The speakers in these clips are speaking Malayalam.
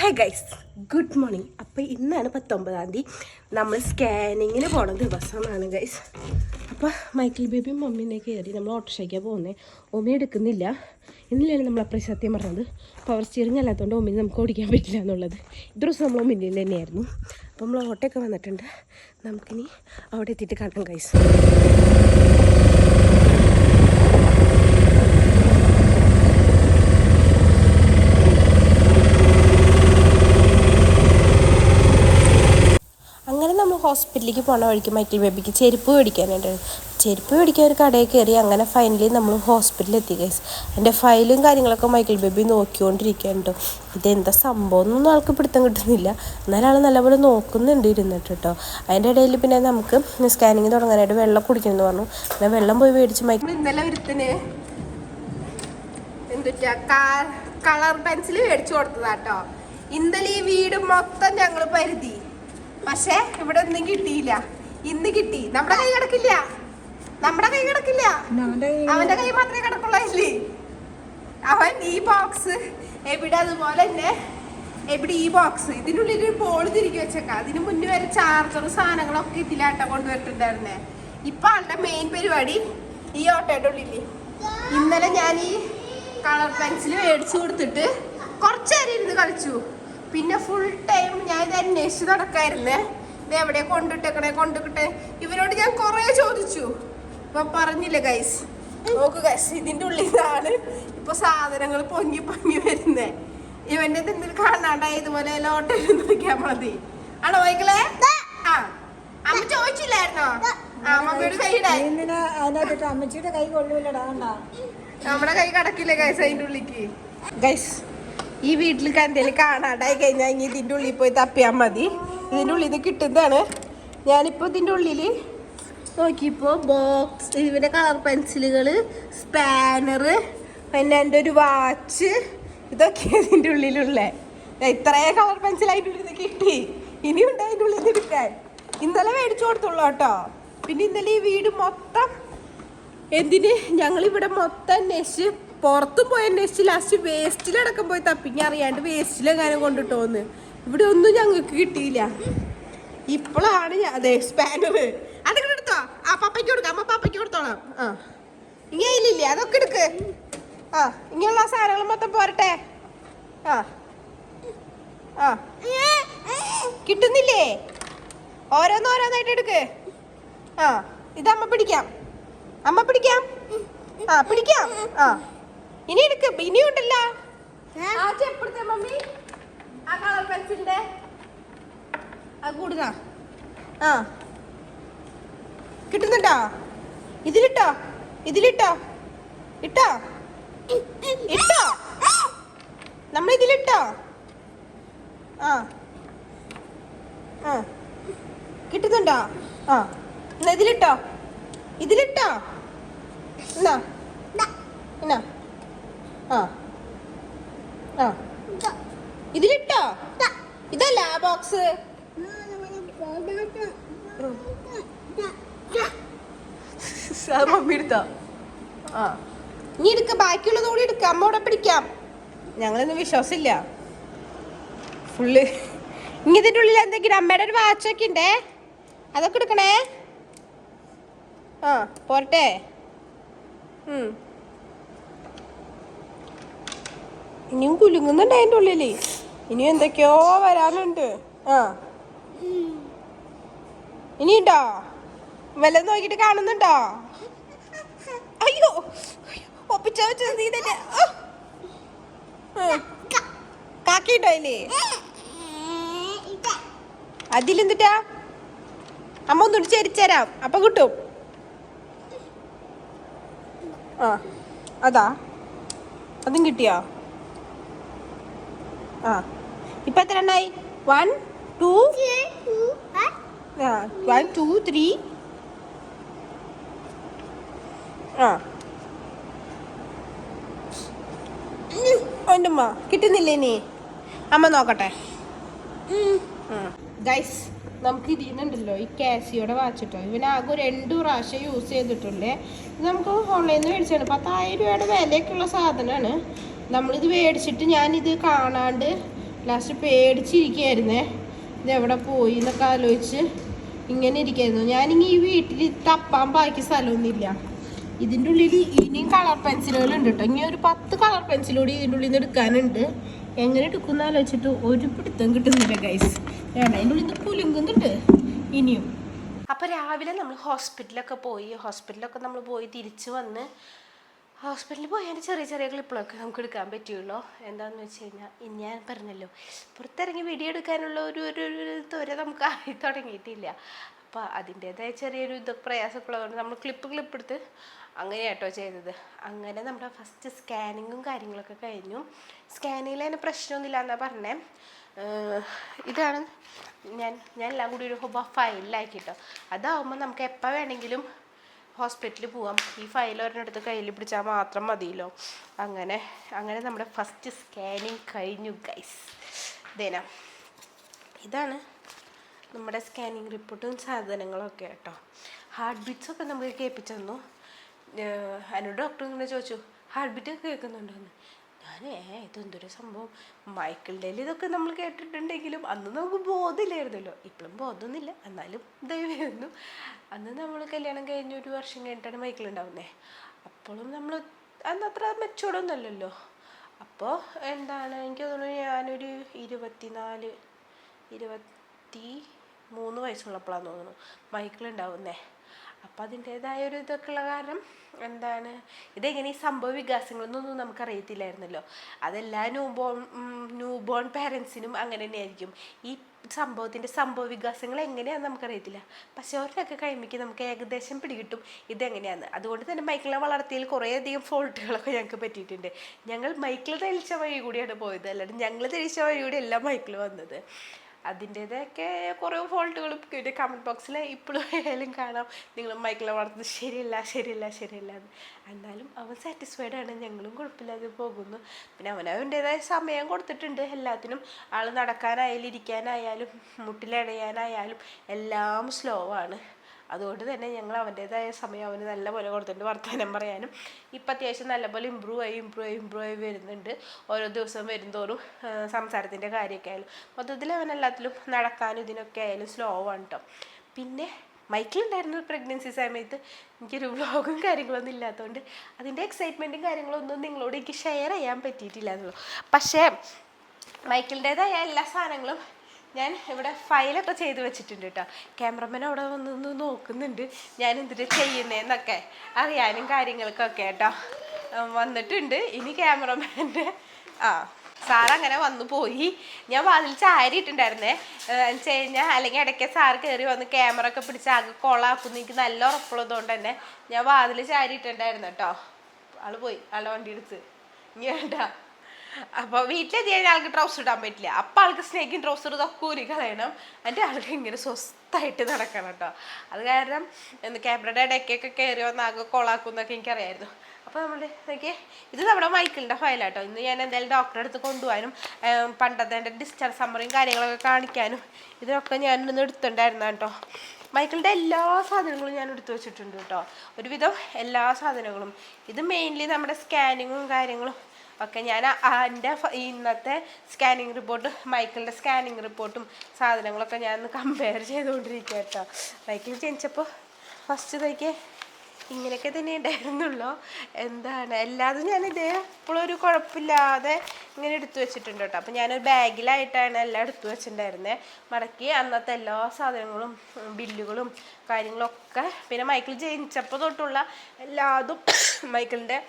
ഹായ് ഗൈസ് ഗുഡ് മോർണിംഗ് അപ്പോൾ ഇന്നാണ് പത്തൊമ്പതാം തീയതി. നമ്മൾ സ്കാനിങ്ങിന് പോണ ദിവസമാണ് ഗൈസ് അപ്പോൾ മൈക്കിൾ ബേബിയും മമ്മീനെ കയറി നമ്മൾ ഓട്ടോഷയ്ക്കാണ് പോകുന്നത് ഒമി എടുക്കുന്നില്ല. ഇന്നലെയാണ് നമ്മൾ അപ്പുറം സത്യം പറഞ്ഞത്. പവർ സ്റ്റിയറിംഗ് അല്ലാത്തതുകൊണ്ട് ഒമിന് നമുക്ക് ഓടിക്കാൻ പറ്റില്ല എന്നുള്ളത്. ഇത്ര ദിവസം നമ്മൾ ഒമിന്റെ തന്നെയായിരുന്നു. അപ്പോൾ നമ്മൾ ഓട്ടോയൊക്കെ വന്നിട്ടുണ്ട്. നമുക്കിനി അവിടെ എത്തിയിട്ട് കാണാം ഗൈസ് അങ്ങനെ നമ്മൾ ഹോസ്പിറ്റലിലേക്ക് പോണ വഴിക്ക് മൈക്കിൾ ബേബിക്ക് ചെരുപ്പ് മേടിക്കാനായിട്ട് ചെരുപ്പ് മേടിക്കാൻ ഒരു കടയിൽ കയറി അങ്ങനെ ഫൈനലി നമ്മൾ ഹോസ്പിറ്റലിൽ എത്തി ഗൈസ് എന്റെ ഫയലും കാര്യങ്ങളൊക്കെ മൈക്കിൾ ബേബി നോക്കിക്കൊണ്ടിരിക്കുകയാണ് ഇതെന്താ സംഭവം ഒന്നും ആൾക്ക് പിടുത്തം കിട്ടുന്നില്ല. എന്നാലും നല്ലപോലെ നോക്കുന്നുണ്ട് ഇരുന്നിട്ട് കേട്ടോ അതിന്റെ ഇടയിൽ പിന്നെ നമുക്ക് സ്കാനിങ് തുടങ്ങാനായിട്ട് വെള്ളം കുടിക്കണമെന്ന് പറഞ്ഞു. പിന്നെ വെള്ളം പോയി മേടിച്ച് മൈക്കിൾ ഇന്നലെ ഒരുത്തിന് എന്തുറ്റാ കളർ പെൻസിൽ മേടിച്ചു കൊടുത്തതാട്ടോ. ഇന്നലെ ഈ വീട് മൊത്തം ഞങ്ങൾ പരിധി. പക്ഷെ ഇവിടെ ഒന്നും കിട്ടിയില്ല. ഇന്ന് കിട്ടി. നമ്മുടെ കൈ കിടക്കില്ല. നമ്മുടെ കൈ കിടക്കില്ല. അവന്റെ കൈ മാത്രമേ കിടക്കുള്ളല്ലേ അവൻ ഈ ബോക്സ് എവിടെ അതുപോലെ തന്നെ എവിടെ ഈ ബോക്സ് ഇതിനുള്ളിൽ ഒരു ബോൾ തിരികെ വെച്ചേക്കാം. അതിന് മുന്നേ വരെ ചാർജറും സാധനങ്ങളൊക്കെ ഇതിലാട്ട കൊണ്ടുവരട്ടുണ്ടായിരുന്നേ ഇപ്പൊ ആളുടെ മെയിൻ പരിപാടി ഈ ഓട്ടോയുടെ ഉള്ളിൽ. ഇന്നലെ ഞാൻ ഈ കളർ പെൻസിൽ മേടിച്ചു കൊടുത്തിട്ട് കുറച്ചേരം ഇരുന്ന് കളിച്ചു. പിന്നെ ഫുൾ ടൈം ഞാൻ ഇത് അന്വേഷിച്ച് നടക്കായിരുന്നേ. ഇത് എവിടെ കൊണ്ടിട്ടേക്കണേ കൊണ്ടിട്ടെ ഇവരോട് ഞാൻ കുറേ ചോദിച്ചു. ഇപ്പൊ പറഞ്ഞില്ല ഗൈസ് നോക്ക് ഗൈസ് ഇതിന്റെ ഉള്ളിൽ നിന്നാണ് ഇപ്പൊ സാധനങ്ങൾ പൊങ്ങി പൊങ്ങി വരുന്നേ. ഇവന്റെ എന്തെങ്കിലും കാണാണ്ടായി? ഇതുപോലെ ലോട്ടയിൽ നോക്കിയാ മതി. ആണോ വൈകലേ ആ. അമ്മ ചോദിച്ചില്ലായിരുന്നോ? അമ്മച്ചിയുടെ കൈ കൊള്ളൂലടാ കണ്ടാ നമ്മുടെ കൈ കടക്കില്ല ഗൈസ് അതിന്റെ ഉള്ളിക്ക്? ഗൈസ് ഈ വീട്ടിൽ എന്തെങ്കിലും കാണാണ്ടായി കഴിഞ്ഞാൽ ഇനി ഇതിന്റെ ഉള്ളിൽ പോയി തപ്പിയാൽ മതി. ഇതിന്റെ ഉള്ളിൽ ഇത് കിട്ടുന്നതാണ്. ഞാനിപ്പോൾ ഇതിന്റെ ഉള്ളിൽ നോക്കിയപ്പോൾ ബോക്സ് ഇതിന്റെ കളർ പെൻസിലുകൾ സ്പാനർ പിന്നെ എന്റെ ഒരു വാച്ച് ഇതൊക്കെ ഇതിന്റെ ഉള്ളിലുള്ള. ഇത്രയും കളർ പെൻസിൽ അതിന്റെ ഉള്ളിൽ കിട്ടി. ഇനിയുണ്ട് അതിന്റെ ഉള്ളിൽ എടുക്കാൻ ഇന്നലെ മേടിച്ചു കൊടുത്തുള്ളൂ കേട്ടോ. പിന്നെ ഇന്നലെ ഈ വീട് മൊത്തം എന്തിന്? ഞങ്ങളിവിടെ മൊത്തം അന്വേഷിച്ച് പുറത്തും പോയി അന്വേഷിച്ച് ലാസ്റ്റ് വേസ്റ്റിലടക്കം പോയി തപ്പിങ്ങി അറിയാണ്ട് വേസ്റ്റിലെങ്ങാനും കൊണ്ടിട്ടോന്ന്. ഇവിടെ ഒന്നും ഞങ്ങൾക്ക് കിട്ടിയില്ല. ഇപ്പോഴാണ് അതെ സ്പാനർ അതൊക്കെ എടുത്തോ? ആ പപ്പയ്ക്ക് കൊടുക്കാം. അമ്മ പപ്പയ്ക്ക് കൊടുത്തോളാം. ആ. ഇനി അതിലില്ലേ അതൊക്കെ എടുക്ക്. ആ ഇങ്ങനെയുള്ള സാധനങ്ങൾ മൊത്തം പോരട്ടെ. ആ. ആ. കിട്ടുന്നില്ലേ? ഓരോന്നോരോന്നായിട്ട് എടുക്ക്. ആ ഇതമ്മ പിടിക്കാം. അമ്മ പിടിക്കാം. ആ പിടിക്കാം. ആ. ഇനി എടുക്ക് ഇനി ഉണ്ടല്ലോ. ആ മമ്മി? ആ കളർ പെൻസിലിന്റെ. ആ കൂടുക ആ. കിട്ടുന്നുണ്ടോ? ഇതിലിട്ടോ? ഇതിലിട്ടോ? ഇട്ടോ? ഇട്ടോ? നമ്മൾ ഇതിലിട്ടോ? ആ. ആ. കിട്ടുന്നുണ്ടോ? ആ. എന്നാ ഇതിലിട്ടോ? ഇതിലിട്ടോ? എന്നാ? എന്നാ? ആ. ആ. ഇതിലിട്ടോ? ഇതല്ല ബോക്സ്. മമ്മി എടുത്തോ? ആ. ഇനി എടുക്ക ബാക്കിയുള്ളത് കൂടി എടുക്ക. അമ്മ പിടിക്കാം. ഞങ്ങളൊന്നും വിശ്വാസമില്ല. ഫുള്ള്. ഇനി ഇതിന്റെ ഉള്ളിൽ എന്തെങ്കിലും അമ്മയുടെ ഒരു വാച്ചൊക്കെ ഉണ്ടേ? അതൊക്കെ എടുക്കണേ? ആ പോരട്ടെ. ഇനിയും കുലുങ്ങുന്നുണ്ട് അതിന്റെ ഉള്ളിൽ ഇനിയും എന്തൊക്കെയോ വരാനുണ്ട്. ആ. ഇനിയുണ്ടോ? വല്ലതും നോക്കിയിട്ട് കാണുന്നുണ്ടോ? അയ്യോ. ഒപ്പിച്ച. കാക്കിട്ടോ അല്ലേ അതിലെന്തിട്ടാ? അമ്മ ഒന്ന് ചരിച്ചരാം അപ്പൊ കിട്ടും. ആ. അതാ. അതും കിട്ടിയോ? ആ. ഇപ്പൊ എത്ര എണ്ണായി? വൺ ടു ആ വൺ ടു ത്രീ ആ. അമ്മ കിട്ടുന്നില്ലേ നീ അമ്മ നോക്കട്ടെ. ഗൈസ് നമുക്ക് ഇതിന്നുണ്ടല്ലോ ഈ കാസിയോടെ വാച്ചിട്ടോ ഒരു രണ്ട് പ്രാവശ്യം യൂസ് ചെയ്തിട്ടുള്ളേ നമുക്ക് ഓൺലൈനിൽ നിന്ന് മേടിച്ചാണ് പത്തായിരം രൂപയുടെ വിലയൊക്കെയുള്ള സാധനമാണ്. നമ്മളിത് മേടിച്ചിട്ട് ഞാനിത് കാണാണ്ട് ലാസ്റ്റ് പേടിച്ചിരിക്കുകയായിരുന്നേ. ഇത് എവിടെ പോയി എന്നൊക്കെ ആലോചിച്ച് ഇങ്ങനെ ഇരിക്കായിരുന്നു ഞാനിങ്ങി ഈ വീട്ടിൽ തപ്പാൻ ബാക്കി സ്ഥലമൊന്നുമില്ല. ഇതിന്റെ ഉള്ളിൽ ഇനിയും കളർ പെൻസിലുകൾ ഉണ്ട് കേട്ടോ ഇനി ഒരു പത്ത് കളർ പെൻസിൽ കൂടി ഇതിന്റെ ഉള്ളിൽ നിന്ന് എടുക്കാനുണ്ട്. എങ്ങനെ എടുക്കുന്ന ആലോചിച്ചിട്ട് ഒരു പിടുത്തം കിട്ടുന്നില്ല ഗൈസ് വേണ്ട അതിന്റെ ഉള്ളിൽ നിന്ന് കുലുങ്ങുന്നുണ്ട് ഇനിയും. അപ്പോൾ രാവിലെ നമ്മൾ ഹോസ്പിറ്റലൊക്കെ പോയി. ഹോസ്പിറ്റലൊക്കെ നമ്മൾ പോയി തിരിച്ച് വന്ന് ഹോസ്പിറ്റലിൽ പോയി അതിന്റെ ചെറിയ ചെറിയ ക്ലിപ്പുകളൊക്കെ നമുക്ക് എടുക്കാൻ പറ്റുള്ളൂ. എന്താണെന്ന് വെച്ച് കഴിഞ്ഞാൽ ഇനി ഞാൻ പറഞ്ഞല്ലോ പുറത്തിറങ്ങി വീഡിയോ എടുക്കാനുള്ള ഒരു ഒരു ത്വര നമുക്ക് ആയി തുടങ്ങിയിട്ടില്ല. അപ്പോൾ അതിന്റേതായ ചെറിയൊരു ഇത് പ്രയാസമൊക്കെ നമ്മൾ ക്ലിപ്പ് ക്ലിപ്പ് എടുത്ത് അങ്ങനെ കേട്ടോ ചെയ്തത്. അങ്ങനെ നമ്മുടെ ഫസ്റ്റ് സ്കാനിങ്ങും കാര്യങ്ങളൊക്കെ കഴിഞ്ഞു. സ്കാനിങ്ങിൽ അതിന് പ്രശ്നമൊന്നുമില്ല എന്നാണ് പറഞ്ഞേ. ഇതാണ് ഞാൻ ഞാൻ എല്ലാം കൂടി ഒരു ഫയലിലാക്കിട്ടോ അതാവുമ്പോൾ നമുക്ക് എപ്പോൾ വേണമെങ്കിലും ഹോസ്പിറ്റലിൽ പോവാം. ഈ ഫയൽ ഒരെണ്ണെടുത്ത് കയ്യിൽ പിടിച്ചാൽ മാത്രം മതിയല്ലോ. അങ്ങനെ അങ്ങനെ നമ്മുടെ ഫസ്റ്റ് സ്കാനിങ് കഴിഞ്ഞു ഗൈസ് ദേന ഇതാണ് നമ്മുടെ സ്കാനിങ് റിപ്പോർട്ടും സാധനങ്ങളൊക്കെ കേട്ടോ. ഹാർട്ട് ബീറ്റ്സൊക്കെ നമുക്ക് കേൾപ്പിച്ചു തന്നു. അതിനോട് ഡോക്ടർ ഇങ്ങനെ ചോദിച്ചു ഹാർട്ട് ബീറ്റ് ഒക്കെ കേൾക്കുന്നുണ്ടോന്ന്? ഞാൻ ഏ ഇതെന്തൊരു സംഭവം? മൈക്കിളിന്റെ ഇതൊക്കെ നമ്മൾ കേട്ടിട്ടുണ്ടെങ്കിലും അന്ന് നമുക്ക് ബോധമില്ലായിരുന്നല്ലോ. ഇപ്പോഴും ബോധമൊന്നുമില്ല. എന്നാലും ദൈവമായിരുന്നു അന്ന് നമ്മൾ കല്യാണം കഴിഞ്ഞ ഒരു വർഷം കഴിഞ്ഞിട്ടാണ് മൈക്കിൾ ഉണ്ടാവുന്നത് അപ്പോഴും നമ്മൾ അന്ന് അത്ര മെച്ചൂർഡൊന്നും അല്ലല്ലോ. അപ്പോൾ എന്താണ്? എനിക്ക് തോന്നുന്നു ഞാനൊരു ഇരുപത്തിനാല് ഇരുപത്തി മൂന്ന് വയസ്സുള്ളപ്പോഴാണ് തോന്നുന്നു മൈക്കിൾ ഉണ്ടാവുന്നേ. അപ്പം അതിന്റേതായ ഒരു ഇതൊക്കെ ഉള്ള കാരണം എന്താണ്? ഇതെങ്ങനെ ഈ സംഭവ വികാസങ്ങളൊന്നും നമുക്കറിയത്തില്ലായിരുന്നല്ലോ. അതെല്ലാ ന്യൂബോൺ ന്യൂബോൺ പേരൻസിനും അങ്ങനെ തന്നെയായിരിക്കും ഈ സംഭവത്തിന്റെ സംഭവ വികാസങ്ങൾ എങ്ങനെയാണെന്ന് നമുക്കറിയത്തില്ല. പക്ഷെ അവരുടെയൊക്കെ കഴിയുമ്പോൾ നമുക്ക് ഏകദേശം പിടികിട്ടും ഇതെങ്ങനെയാണ് അതുകൊണ്ട് തന്നെ മൈക്കിളിനെ വളർത്തിയതിൽ കുറേയധികം ഫോൾട്ടുകളൊക്കെ ഞങ്ങൾക്ക് പറ്റിയിട്ടുണ്ട്. ഞങ്ങൾ മൈക്കിൾ തെളിച്ച വഴി കൂടിയാണ് പോയത്. അല്ലാണ്ട് ഞങ്ങൾ തെളിച്ച വഴി കൂടി എല്ലാം മൈക്കിൾ വന്നത്. അതിന്റേതൊക്കെ കുറേ ഫോൾട്ടുകളും പിന്നെ കമന്റ് ബോക്സിൽ ഇപ്പോഴും ആയാലും കാണാം. നിങ്ങൾ മൈക്കിളെ വളർത്തുന്നത് ശരിയല്ല ശരിയല്ല ശരിയല്ല എന്ന്. എന്നാലും അവൻ സാറ്റിസ്ഫൈഡ് ആണ്. ഞങ്ങളും കുഴപ്പമില്ലാതെ പോകുന്നു. പിന്നെ അവനവന്റെതായ സമയം കൊടുത്തിട്ടുണ്ട്. എല്ലാത്തിനും ആൾ നടക്കാനായാലും ഇരിക്കാനായാലും മുട്ടിലടയാനായാലും എല്ലാം സ്ലോ ആണ്. അതുകൊണ്ട് തന്നെ ഞങ്ങൾ അവന്റേതായ സമയം അവന് നല്ലപോലെ കൊടുത്തിട്ടുണ്ട് വർത്തമാനം പറയാനും. ഇപ്പം അത്യാവശ്യം നല്ലപോലെ ഇമ്പ്രൂവ് ആയി ഇമ്പ്രൂവ് ആയി ഇമ്പ്രൂവ് ആയി വരുന്നുണ്ട്. ഓരോ ദിവസം വരുന്തോറും സംസാരത്തിന്റെ കാര്യമൊക്കെ ആയാലും. മൊത്തത്തിൽ അവൻ എല്ലാത്തിലും നടക്കാനും ഇതിനൊക്കെ ആയാലും സ്ലോ ആണ് കേട്ടോ പിന്നെ മൈക്കിൾ ഉണ്ടായിരുന്ന പ്രഗ്നൻസി സമയത്ത് എനിക്കൊരു വ്ലോഗും കാര്യങ്ങളൊന്നും ഇല്ലാത്തതുകൊണ്ട് അതിന്റെ എക്സൈറ്റ്മെന്റും കാര്യങ്ങളൊന്നും നിങ്ങളോട് എനിക്ക് ഷെയർ ചെയ്യാൻ പറ്റിയിട്ടില്ല എന്നുള്ളൂ പക്ഷേ മൈക്കിളിന്റേതായ എല്ലാ സാധനങ്ങളും ഞാൻ ഇവിടെ ഫയലൊക്കെ ചെയ്ത് വെച്ചിട്ടുണ്ട് കേട്ടോ. ക്യാമറമാൻ അവിടെ വന്ന് നോക്കുന്നുണ്ട്. ഞാൻ എന്തിട്ട് ചെയ്യുന്നതെന്നൊക്കെ അറിയാനും കാര്യങ്ങൾക്കൊക്കെ കേട്ടോ. വന്നിട്ടുണ്ട്. ഇനി ക്യാമറമാന്റെ ആ സാർ അങ്ങനെ വന്നു പോയി. ഞാൻ വാതിൽ ചാരിയിട്ടുണ്ടായിരുന്നേ എന്ന് വെച്ച് കഴിഞ്ഞാൽ അല്ലെങ്കിൽ ഇടയ്ക്ക് സാർ കയറി വന്ന് ക്യാമറ ഒക്കെ പിടിച്ച് ആകെ കൊളാക്കുന്നു എനിക്ക് നല്ല ഉറപ്പുള്ളതുകൊണ്ട് തന്നെ ഞാൻ വാതിൽ ചാരിയിട്ടുണ്ടായിരുന്നു കേട്ടോ. ആൾ പോയി. ആളെ വണ്ടി എടുത്ത്. ഇനി വേണ്ട. അപ്പൊ വീട്ടിലെത്തി കഴിഞ്ഞാൽ ആൾക്ക് ട്രൗസർ ഇടാൻ പറ്റില്ല. അപ്പൊ ആൾക്ക് സ്നേക്കും ട്രൗസർ ഇതൊക്കെ ഊരി കളയണം. എന്റെ ആൾക്ക് ഇങ്ങനെ സ്വസ്ഥായിട്ട് നടക്കണം കേട്ടോ. അത് കാരണം ക്യാമറയുടെ ഇടയ്ക്കൊക്കെ കയറി വന്ന് ആകെ കൊളാക്കുന്നൊക്കെ എനിക്കറിയായിരുന്നു. അപ്പോൾ നമ്മുടെ നോക്കിയേ ഇത് നമ്മുടെ മൈക്കിളിന്റെ ഫയലാട്ടോ ഇന്ന് ഞാൻ എന്തായാലും ഡോക്ടറെ അടുത്ത് കൊണ്ടുപോകാനും പണ്ടത്തെ എന്റെ ഡിസ്ചാർജ് സമ്മറിയും കാര്യങ്ങളൊക്കെ കാണിക്കാനും ഇതിനൊക്കെ ഞാൻ ഇന്ന് എടുത്തിട്ടുണ്ടായിരുന്നു കേട്ടോ. മൈക്കിളിന്റെ എല്ലാ സാധനങ്ങളും ഞാൻ എടുത്തു വെച്ചിട്ടുണ്ട് കേട്ടോ. ഒരുവിധം എല്ലാ സാധനങ്ങളും. ഇത് മെയിൻലി നമ്മുടെ സ്കാനിങ്ങും കാര്യങ്ങളും ഒക്കെ ഞാൻ എന്റെ ഇന്നത്തെ സ്കാനിങ് റിപ്പോർട്ടും മൈക്കിളിന്റെ സ്കാനിങ് റിപ്പോർട്ടും സാധനങ്ങളൊക്കെ ഞാൻ ഒന്ന് കമ്പയർ ചെയ്തുകൊണ്ടിരിക്കുക കേട്ടോ മൈക്കിൾ ജനിച്ചപ്പോൾ ഫസ്റ്റ് തയ്ക്ക് ഇങ്ങനെയൊക്കെ തന്നെ ഉണ്ടായിരുന്നുള്ളൂ. എന്താണ്? എല്ലാതും ഞാൻ ഇതേ ഇപ്പോഴും ഒരു കുഴപ്പമില്ലാതെ ഇങ്ങനെ എടുത്തു വെച്ചിട്ടുണ്ട് കേട്ടോ. അപ്പോൾ ഞാനൊരു ബാഗിലായിട്ടാണ് എല്ലാം എടുത്തു വെച്ചിട്ടുണ്ടായിരുന്നത് മടക്കി അന്നത്തെ എല്ലാ സാധനങ്ങളും ബില്ലുകളും കാര്യങ്ങളൊക്കെ പിന്നെ മൈക്കിൾ ജനിച്ചപ്പോൾ തൊട്ടുള്ള എല്ലാതും മൈക്കിളിന്റെ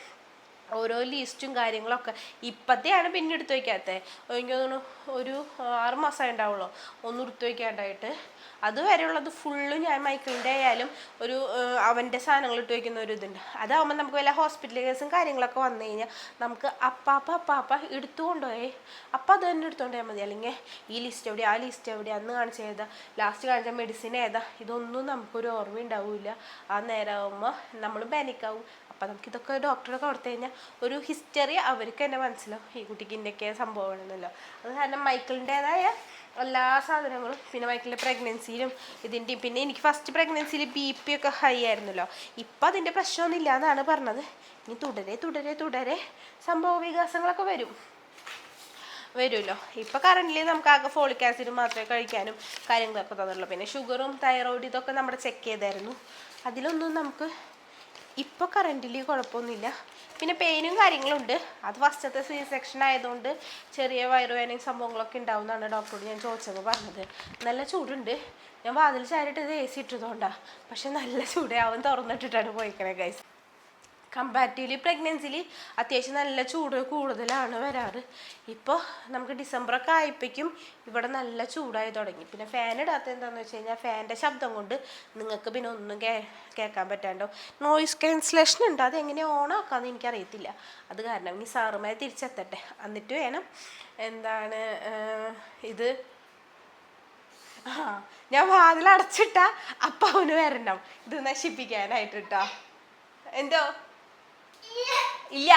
ഓരോ ലിസ്റ്റും കാര്യങ്ങളൊക്കെ ഇപ്പത്തെയാണ് പിന്നെ എടുത്തു വയ്ക്കാത്തത് എനിക്ക് തോന്നുന്നു ഒരു ആറ് മാസമേ ഉണ്ടാവുള്ളൂ. ഒന്ന് എടുത്തു വയ്ക്കാണ്ടായിട്ട്. അതുവരെയുള്ളത് ഫുള്ള് ഞാൻ മൈക്കിളിന്റെ ആയാലും ഒരു അവന്റെ സാധനങ്ങൾ ഇട്ട് വയ്ക്കുന്ന ഒരു ഇതുണ്ട്. അതാവുമ്പോൾ നമുക്ക് വല്ല ഹോസ്പിറ്റൽ കേസും കാര്യങ്ങളൊക്കെ വന്നു കഴിഞ്ഞാൽ നമുക്ക് അപ്പാപ്പ അപ്പാപ്പ എടുത്തു കൊണ്ടുപോയി. അപ്പം അത് തന്നെ എടുത്തുകൊണ്ട് പോയാൽ മതി. അല്ലെങ്കിൽ ഈ ലിസ്റ്റ് എവിടെ ആ ലിസ്റ്റ് എവിടെ അന്ന് കാണിച്ച ഏതാ ലാസ്റ്റ് കാണിച്ച മെഡിസിൻ ഏതാ ഇതൊന്നും നമുക്കൊരു ഓർമ്മ ഉണ്ടാവില്ല ആ നേരമാകുമ്പോൾ നമ്മൾ പാനിക്കാവും അപ്പം നമുക്ക് ഇതൊക്കെ ഡോക്ടറൊക്കെ കൊടുത്തു കഴിഞ്ഞാൽ ഒരു ഹിസ്റ്ററി അവർക്ക് തന്നെ മനസ്സിലാവും. ഈ കുട്ടിക്ക് ഇന്നൊക്കെ സംഭവമാണെന്നല്ലോ അത് കാരണം മൈക്കിളിന്റെതായ എല്ലാ സാധനങ്ങളും പിന്നെ മൈക്കിളിന്റെ പ്രഗ്നൻസിയിലും ഇതിന്റെയും. പിന്നെ എനിക്ക് ഫസ്റ്റ് പ്രഗ്നൻസിയിൽ ബി പി ഒക്കെ ഹൈ ആയിരുന്നല്ലോ. ഇപ്പം അതിന്റെ പ്രശ്നമൊന്നും ഇല്ല എന്നാണ് പറഞ്ഞത്. ഇനി തുടരെ തുടരെ തുടരെ സംഭവ വികാസങ്ങളൊക്കെ വരും. വരുമല്ലോ. ഇപ്പം കറന്റ് നമുക്ക് ആകെ ഫോളിക് ആസിഡ് മാത്രമേ കഴിക്കാനും കാര്യങ്ങളൊക്കെ തന്നുള്ളൂ. പിന്നെ ഷുഗറും തൈറോയിഡ് ഇതൊക്കെ നമ്മുടെ ചെക്ക് ചെയ്തായിരുന്നു. അതിലൊന്നും നമുക്ക് ഇപ്പോൾ കറന്റിൽ കുഴപ്പമൊന്നുമില്ല പിന്നെ പെയിനും കാര്യങ്ങളും ഉണ്ട് അത് ഫസ്റ്റത്തെ സി സെക്ഷൻ ആയതുകൊണ്ട് ചെറിയ വയറുവേനയും സംഭവങ്ങളൊക്കെ ഉണ്ടാവുമെന്നാണ് ഡോക്ടറോട് ഞാൻ ചോദിച്ചപ്പോൾ പറഞ്ഞത്. നല്ല ചൂടുണ്ട്. ഞാൻ വാതിൽ ചാരിട്ട് ഇത് എ സി ഇട്ടതുകൊണ്ടാണ് പക്ഷെ നല്ല ചൂട് അവൻ തുറന്നിട്ടിട്ടാണ് പോയിക്കണേ ഗൈസ് കമ്പാരിറ്റീവ്ലി പ്രഗ്നൻസിയിൽ അത്യാവശ്യം നല്ല ചൂട് കൂടുതലാണ് വരാറ്. ഇപ്പോൾ നമുക്ക് ഡിസംബറൊക്കെ ആയപ്പോഴേക്കും ഇവിടെ നല്ല ചൂടായി തുടങ്ങി. പിന്നെ ഫാൻ ഇടാത്ത എന്താണെന്ന് വെച്ച് കഴിഞ്ഞാൽ ഫാന്റെ ശബ്ദം കൊണ്ട് നിങ്ങൾക്ക് പിന്നെ ഒന്നും കേ കേൾക്കാൻ പറ്റാണ്ടോ? നോയിസ് ക്യാൻസലേഷൻ ഉണ്ട്. അത് എങ്ങനെ ഓൺ ആക്കാമെന്ന് എനിക്കറിയത്തില്ല. അത് കാരണം ഇനി സാറുമായി തിരിച്ചെത്തട്ടെ. എന്നിട്ട് വേണം എന്താണ് ഇത് ആ ഞാൻ വാതിൽ അടച്ചിട്ടാ അപ്പം അവന് വരണം. ഇത് നശിപ്പിക്കാനായിട്ട് എന്തോ? ഇല്ല.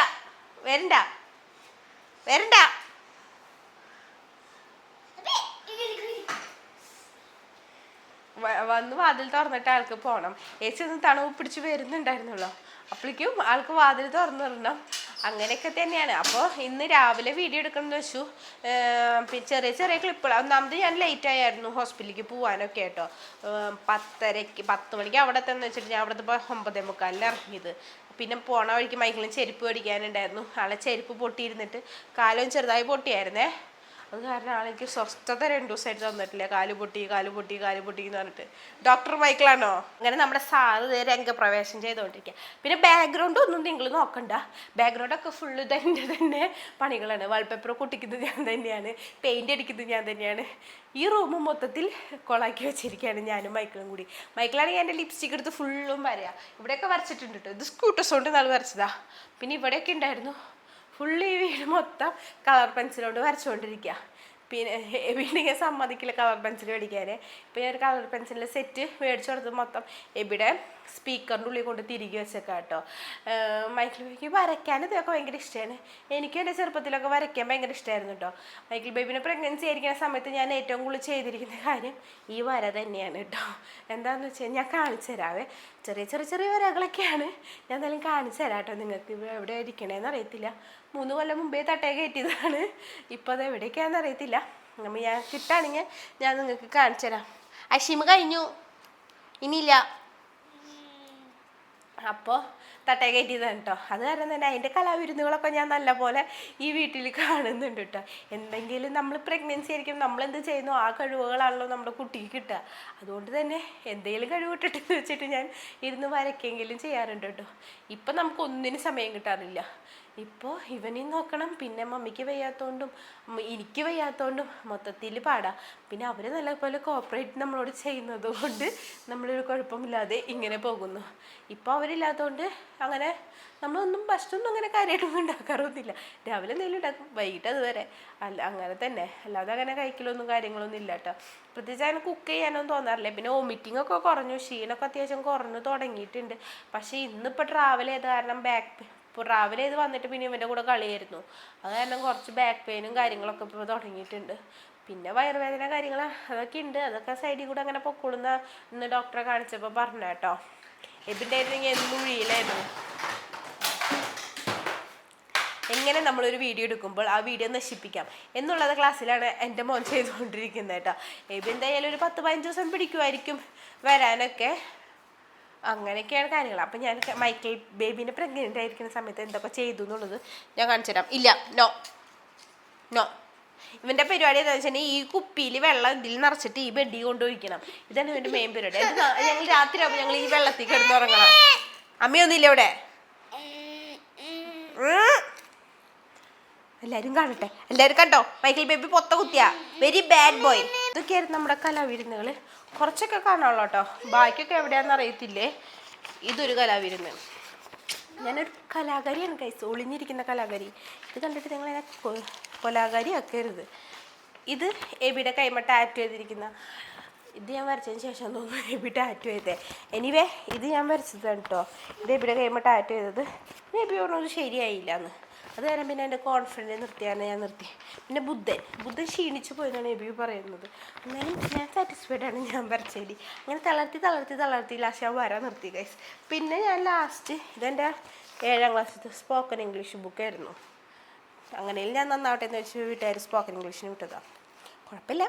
വരണ്ട. വരണ്ട. വന്ന് വാതിൽ തുറന്നിട്ട് ആൾക്ക് പോകണം ഏച്ചി ഒന്ന് തണുപ്പ് പിടിച്ച് വരുന്നുണ്ടായിരുന്നുള്ളൂ? അപ്പോഴേക്കും ആൾക്ക് വാതിൽ തുറന്നിടണം അങ്ങനെയൊക്കെ തന്നെയാണ്. അപ്പോൾ ഇന്ന് രാവിലെ വീഡിയോ എടുക്കണമെന്ന് വെച്ചു. ചെറിയ ചെറിയ ക്ലിപ്പുകൾ ഒന്നാമത് ഞാൻ ലേറ്റ് ആയിരുന്നു ഹോസ്പിറ്റലിലേക്ക് പോകാനൊക്കെ കേട്ടോ പത്തരയ്ക്ക് പത്ത് മണിക്ക് അവിടെ തന്നെ വെച്ചിട്ട് ഞാൻ അവിടുത്തെ ഒമ്പതേ മുക്കാലിൽ ഇറങ്ങിയത്. പിന്നെ പോണ വഴിക്ക് മൈക്കിളിന് ചെരുപ്പ് മേടിക്കാനുണ്ടായിരുന്നു ആളെ ചെരുപ്പ് പൊട്ടിയിരുന്നിട്ട് കാലും ചെറുതായി പൊട്ടിയായിരുന്നേ. അത് കാരണം ആളെനിക്ക് സ്വസ്ഥത രണ്ട് ദിവസമായിട്ട് തന്നിട്ടില്ല. കാൽ പൊട്ടി കാൽ പൊട്ടി കാൽ പൊട്ടി എന്ന് പറഞ്ഞിട്ട്. ഡോക്ടർ മൈക്കിളാണോ? അങ്ങനെ നമ്മുടെ സാറ് രംഗപ്രവേശം ചെയ്തുകൊണ്ടിരിക്കുക പിന്നെ ബാക്ക്ഗ്രൗണ്ട് ഒന്നും നിങ്ങൾ നോക്കണ്ട. ബാക്ക്ഗ്രൗണ്ടൊക്കെ ഫുള്ള് തന്നെ തന്നെ പണികളാണ്. വാൾപേപ്പർ കുട്ടിക്കുന്നത് ഞാൻ തന്നെയാണ്. പെയിന്റ് അടിക്കുന്നത് ഞാൻ തന്നെയാണ്. ഈ റൂം മൊത്തത്തിൽ കൊളാക്കി വെച്ചിരിക്കുകയാണ് ഞാനും മൈക്കിളും കൂടി. മൈക്കിളാണെങ്കിൽ എന്റെ ലിപ്സ്റ്റിക് എടുത്ത് ഫുള്ളും വരയാ. ഇവിടെയൊക്കെ വരച്ചിട്ടുണ്ട് കേട്ടോ ഇത് സ്കൂട്ടേഴ്സ് കൊണ്ട് നാൾ വരച്ചതാ. പിന്നെ ഇവിടെയൊക്കെ ഉണ്ടായിരുന്നു. ഫുള്ള് വീട് മൊത്തം കളർ പെൻസിൽ കൊണ്ട് വരച്ചുകൊണ്ടിരിക്കുക പിന്നെ ഞാൻ സമ്മതിക്കില്ല കളർ പെൻസിൽ മേടിക്കാൻ ഇപ്പം ഞാൻ ഒരു കളർ പെൻസിലിന്റെ സെറ്റ് മേടിച്ചു കൊടുത്ത് മൊത്തം എബിയുടെ സ്പീക്കറിന്റെ ഉള്ളിൽ കൊണ്ട് തിരികെ വെച്ചേക്കാം കേട്ടോ മൈക്കിൾ ബേബിക്ക് വരയ്ക്കാൻ ഇതൊക്കെ ഭയങ്കര ഇഷ്ടമാണ് എനിക്കും എന്റെ ചെറുപ്പത്തിലൊക്കെ വരയ്ക്കാൻ ഭയങ്കര ഇഷ്ടമായിരുന്നു കേട്ടോ മൈക്കിൾ ബേബിനെ പ്രഗ്നൻസി ആയിരിക്കുന്ന സമയത്ത് ഞാൻ ഏറ്റവും കൂടുതൽ ചെയ്തിരിക്കുന്ന കാര്യം ഈ വര തന്നെയാണ് കേട്ടോ എന്താണെന്ന് വെച്ചാൽ ഞാൻ കാണിച്ചു തരാവേ. ചെറിയ ചെറിയ ചെറിയ വരകളൊക്കെയാണ്. ഞാൻ എന്തായാലും കാണിച്ചു തരാം കേട്ടോ നിങ്ങൾക്ക്. എവിടെ ഇരിക്കണേന്ന് അറിയത്തില്ല. മൂന്ന് കൊല്ലം മുമ്പേ തട്ടേ കയറ്റിയതാണ്. ഇപ്പോൾ അത് എവിടേക്കാണെന്ന് അറിയത്തില്ല. നമ്മൾ ഞാൻ കിട്ടുകയാണെങ്കിൽ ഞാൻ നിങ്ങൾക്ക് കാണിച്ചു തരാം. അഷിമ കഴിഞ്ഞു. ഇനിയില്ല. അപ്പോൾ തട്ടേ കയറ്റിയതാണ് കേട്ടോ അത് കാരണം തന്നെ അതിന്റെ കലാവിരുന്നുകളൊക്കെ ഞാൻ നല്ലപോലെ ഈ വീട്ടിൽ കാണുന്നുണ്ട് കേട്ടോ എന്തെങ്കിലും നമ്മൾ പ്രഗ്നൻസി ആയിരിക്കും നമ്മൾ എന്ത് ചെയ്യുന്നു? ആ കഴിവുകളാണല്ലോ നമ്മുടെ കുട്ടിക്ക് കിട്ടുക. അതുകൊണ്ട് തന്നെ എന്തെങ്കിലും കഴിവ് കിട്ടട്ടെന്ന് വെച്ചിട്ട് ഞാൻ ഇരുന്ന് വരയ്ക്കെങ്കിലും ചെയ്യാറുണ്ട് കേട്ടോ ഇപ്പം നമുക്കൊന്നിനും സമയം കിട്ടാറില്ല. ഇപ്പോൾ ഇവനെയും നോക്കണം പിന്നെ മമ്മിക്ക് വയ്യാത്തോണ്ടും ഉം എനിക്ക് വയ്യാത്തോണ്ടും മൊത്തത്തിൽ പാടാം. പിന്നെ അവർ നല്ലപോലെ കോപ്പറേറ്റ് നമ്മളോട് ചെയ്യുന്നത് കൊണ്ട് നമ്മളൊരു കുഴപ്പമില്ലാതെ ഇങ്ങനെ പോകുന്നു. ഇപ്പോൾ അവരില്ലാത്തതുകൊണ്ട് അങ്ങനെ നമ്മളൊന്നും ഭക്ഷണമൊന്നും അങ്ങനെ കാര്യമായിട്ടൊന്നും ഉണ്ടാക്കാറൊന്നുമില്ല. രാവിലെ എന്തെങ്കിലും ഉണ്ടാക്കും വൈകിട്ട് അതുവരെ. അല്ല അങ്ങനെ തന്നെ. അല്ലാതെ അങ്ങനെ കഴിക്കലൊന്നും കാര്യങ്ങളൊന്നും ഇല്ല കേട്ടോ പ്രത്യേകിച്ച് അങ്ങനെ കുക്ക് ചെയ്യാനൊന്നും തോന്നാറില്ല. പിന്നെ വോമിറ്റിംഗ് ഒക്കെ കുറഞ്ഞു ക്ഷീണമൊക്കെ അത്യാവശ്യം കുറഞ്ഞു തുടങ്ങിയിട്ടുണ്ട്. പക്ഷേ ഇന്നിപ്പോൾ ട്രാവൽ ചെയ്ത കാരണം ബാക്ക് ഇപ്പോൾ ട്രാവൽ ചെയ്ത് വന്നിട്ട് പിന്നെ ഇവന്റെ കൂടെ കളിയായിരുന്നു. അത് കാരണം കുറച്ച് ബാക്ക് പെയിനും കാര്യങ്ങളൊക്കെ ഇപ്പോൾ തുടങ്ങിയിട്ടുണ്ട്. പിന്നെ വയറുവേദന കാര്യങ്ങൾ അതൊക്കെ ഉണ്ട് അതൊക്കെ സൈഡിൽ കൂടെ അങ്ങനെ പൊക്കോളുന്ന ഇന്ന് ഡോക്ടറെ കാണിച്ചപ്പോൾ പറഞ്ഞു കേട്ടോ എബിന്റെ ആയിരുന്നെങ്കിൽ എന്നും വീലായിരുന്നു എങ്ങനെ നമ്മളൊരു വീഡിയോ എടുക്കുമ്പോൾ ആ വീഡിയോ നശിപ്പിക്കാം എന്നുള്ളത് ക്ലാസ്സിലാണ് എന്റെ മോൻ ചെയ്തുകൊണ്ടിരിക്കുന്നത് കേട്ടോ എബി എന്തായാലും ഒരു പത്ത് പതിനഞ്ച് ദിവസം പിടിക്കുമായിരിക്കും വരാനൊക്കെ. അങ്ങനെയൊക്കെയാണ് കാര്യങ്ങൾ. അപ്പം ഞാൻ മൈക്കിൾ ബേബീനെ പ്രഗ്നന്റ് ആയിരിക്കുന്ന സമയത്ത് എന്തൊക്കെ ചെയ്തു എന്നുള്ളത് ഞാൻ കാണിച്ചു തരാം. ഇല്ല നോ നോ. ഇവന്റെ പരിപാടി എന്താ വെച്ചിട്ടുണ്ടെങ്കിൽ ഈ കുപ്പിയിൽ വെള്ളം ഇതിൽ നിറച്ചിട്ട് ഈ ബെഡി കൊണ്ടുപോയിക്കണം ഇതാണ് ഇവന്റെ മെയിൻ പരിപാടി. ഞങ്ങൾ രാത്രി ആകുമ്പോൾ ഞങ്ങൾ ഈ വെള്ളത്തിൽ കിടന്നുറങ്ങണം. അമ്മയൊന്നുമില്ല ഇവിടെ. എല്ലാരും കാണട്ടെ. എല്ലാരും കണ്ടോ? മൈക്കിൾ ബേബി പൊത്ത കുത്തിയ. വെരി ബാഡ് ബോയ് ഇതൊക്കെയായിരുന്നു നമ്മുടെ കലാവിരുന്നുകൾ കുറച്ചൊക്കെ കാണാനുള്ളൂ കേട്ടോ ബാക്കിയൊക്കെ എവിടെയാണെന്ന് അറിയത്തില്ലേ? ഇതൊരു കലാവിരുന്ന്. ഞാനൊരു കലാകാരിയാണ് കൈസ് ഒളിഞ്ഞിരിക്കുന്ന കലാകാരി. ഇത് കണ്ടിട്ട് നിങ്ങൾ എന്നെ കൊലാകാരി ആക്കരുത് ഇത് എബിയുടെ കൈമ ടാറ്റു ചെയ്തിരിക്കുന്ന ഇത് ഞാൻ വരച്ചതിന് ശേഷം തോന്നുന്നു എബി ടാറ്റു ചെയ്തേ. എനിവേ ഇത് ഞാൻ വരച്ചതാണ് കേട്ടോ ഇത് എബിയുടെ കൈമ ടാറ്റു ചെയ്തത്. എബി പറഞ്ഞത് ശരിയായില്ല എന്ന് അത് പിന്നെ എന്റെ കോൺഫിഡന്റ് നിർത്തിയാണ് ഞാൻ നിർത്തി. പിന്നെ ബുദ്ധൻ. ബുദ്ധൻ ക്ഷീണിച്ചു പോയെന്നാണ് എബി പറയുന്നത്. അങ്ങനെ ഞാൻ സാറ്റിസ്ഫൈഡ് ആണ് ഞാൻ പറച്ചേടി അങ്ങനെ തളർത്തി തളർത്തി തളർത്തി ലാസ്റ്റ് ഞാൻ വരാൻ നിർത്തി ഗൈസ് പിന്നെ ഞാൻ ലാസ്റ്റ് ഇതെന്റെ ഏഴാം ക്ലാസ്സിലത്തെ സ്പോക്കൺ ഇംഗ്ലീഷ് ബുക്കായിരുന്നു അങ്ങനെയും ഞാൻ നന്നാവട്ടെ എന്ന് വെച്ച് വീട്ടുകാർ സ്പോക്കൺ ഇംഗ്ലീഷിന് വിട്ടതാണ് കുഴപ്പമില്ല.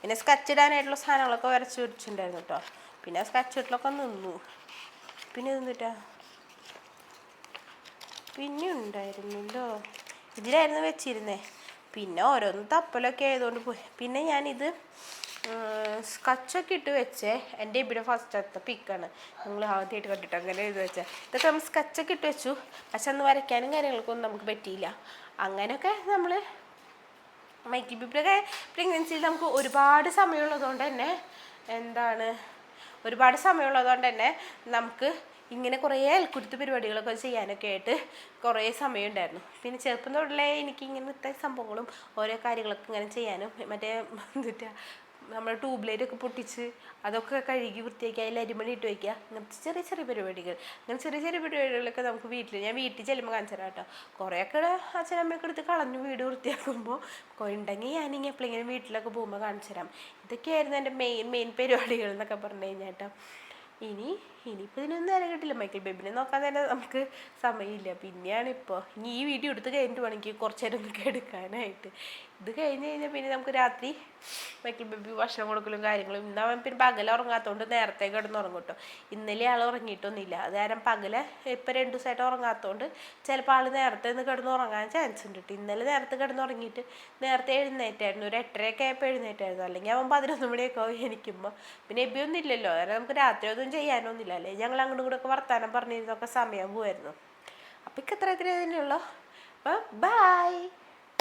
പിന്നെ സ്കച്ച് ഇടാനായിട്ടുള്ള സാധനങ്ങളൊക്കെ വരച്ച് വെച്ചിട്ടുണ്ടായിരുന്നു കേട്ടോ. പിന്നെ സ്കച്ച് ഇട്ടിലൊക്കെ നിന്നു. പിന്നെ നിന്നിട്ടാ പിന്നെ ഉണ്ടായിരുന്നല്ലോ ഇതിലായിരുന്നു വെച്ചിരുന്നേ. പിന്നെ ഓരോന്ന് തപ്പലൊക്കെ ആയതുകൊണ്ട് പോയി. പിന്നെ ഞാനിത് സ്കച്ചൊക്കെ ഇട്ട് വെച്ചേ. എന്റെ ഇവിടെ ഫസ്റ്റത്തെ പിക്കാണ്. നിങ്ങൾ ആദ്യമായിട്ട് കണ്ടിട്ട്? അങ്ങനെ ഇത് വെച്ചാൽ ഇതൊക്കെ നമ്മൾ സ്കച്ചൊക്കെ ഇട്ട് വെച്ചു. പക്ഷെ അന്ന് വരയ്ക്കാനും കാര്യങ്ങൾക്കൊന്നും നമുക്ക് പറ്റിയില്ല. അങ്ങനെയൊക്കെ നമ്മൾ മൈക്കിൾ ബിബിയുടെ പ്രഗ്നൻസിയിൽ നമുക്ക് ഒരുപാട് സമയമുള്ളതുകൊണ്ട് തന്നെ എന്താണ് ഒരുപാട് സമയമുള്ളതുകൊണ്ട് തന്നെ നമുക്ക് ഇങ്ങനെ കുറേ അൽക്കുരുത്ത് പരിപാടികളൊക്കെ ചെയ്യാനൊക്കെ ആയിട്ട് കുറേ സമയമുണ്ടായിരുന്നു. പിന്നെ ചെറുപ്പം തൊട്ടിലേ എനിക്ക് ഇങ്ങനത്തെ സംഭവങ്ങളും ഓരോ കാര്യങ്ങളൊക്കെ ഇങ്ങനെ ചെയ്യാനും മറ്റേ എന്താ നമ്മൾ ട്യൂബ് ലൈറ്റൊക്കെ പൊട്ടിച്ച് അതൊക്കെ കഴുകി വൃത്തിയാക്കി അതിൽ അരിമണി ഇട്ട് വയ്ക്കുക അങ്ങനത്തെ ചെറിയ ചെറിയ പരിപാടികൾ. അങ്ങനെ ചെറിയ ചെറിയ പരിപാടികളൊക്കെ നമുക്ക് വീട്ടിൽ ഞാൻ വീട്ടിൽ ചെല്ലുമ്പോൾ കാണിച്ചു തരാം കേട്ടോ. കുറേയൊക്കെ അച്ഛനമ്മയൊക്കെ എടുത്ത് കളഞ്ഞു വീട് വൃത്തിയാക്കുമ്പോൾ ഉണ്ടെങ്കിൽ ഞാനിങ്ങനെ എപ്പോഴെങ്കിലും വീട്ടിലൊക്കെ പോകുമ്പോൾ കാണിച്ചു തരാം. ഇതൊക്കെയായിരുന്നു എന്റെ മെയിൻ മെയിൻ പരിപാടികൾ എന്നൊക്കെ പറഞ്ഞു കഴിഞ്ഞാൽ കേട്ടോ. ഇനി ഇനിയിപ്പോൾ ഇതിനൊന്നും നേരം കിട്ടില്ല. മൈക്കിൾ ബേബിനെ നോക്കാൻ തന്നെ നമുക്ക് സമയമില്ല. പിന്നെയാണ് ഇപ്പോൾ ഇനി ഈ വീഡിയോ എടുത്ത് കഴിഞ്ഞിട്ട് വേണമെങ്കിൽ കുറച്ച് നേരം ഒക്കെ എടുക്കാനായിട്ട്. ഇത് കഴിഞ്ഞ് കഴിഞ്ഞാൽ പിന്നെ നമുക്ക് രാത്രി മൈക്കിൾ ബേബി ഭക്ഷണം കൊടുക്കലും കാര്യങ്ങളും ഇന്ന് പിന്നെ പകല ഉറങ്ങാത്തതുകൊണ്ട് നേരത്തെ കിടന്ന് ഉറങ്ങും കേട്ടോ. ഇന്നലെ ആൾ ഉറങ്ങിയിട്ടൊന്നുമില്ല. അത് കാരണം പകല ഇപ്പം രണ്ട് ദിവസമായിട്ട് ഉറങ്ങാത്തതുകൊണ്ട് ചിലപ്പോൾ ആൾ നേരത്തെ ഒന്ന് കിടന്ന് ഉറങ്ങാൻ ചാൻസ് ഉണ്ട് കേട്ടോ. ഇന്നലെ നേരത്തെ കിടന്ന് ഉറങ്ങിയിട്ട് നേരത്തെ എഴുന്നേറ്റായിരുന്നു. ഒരു എട്ടരയൊക്കെ ആയപ്പോൾ എഴുന്നേറ്റായിരുന്നു. അല്ലെങ്കിൽ അവൻ പതിനൊന്ന് മണിയൊക്കെ ആവും എനിക്കുമ്പോൾ പിന്നെ എബിയൊന്നും ഇല്ലല്ലോ. അതായത് നമുക്ക് രാത്രി ഒന്നും ചെയ്യാനൊന്നുമില്ല അല്ലേ ഞങ്ങൾ അങ്ങോട്ടും കൂടെ ഒക്കെ വർത്താനം പറഞ്ഞിരുന്നൊക്കെ സമയം പോയിരുന്നു അപ്പം ഇക്കത്ര ഇത്ര തന്നെയുള്ളൂ അപ്പം ബൈ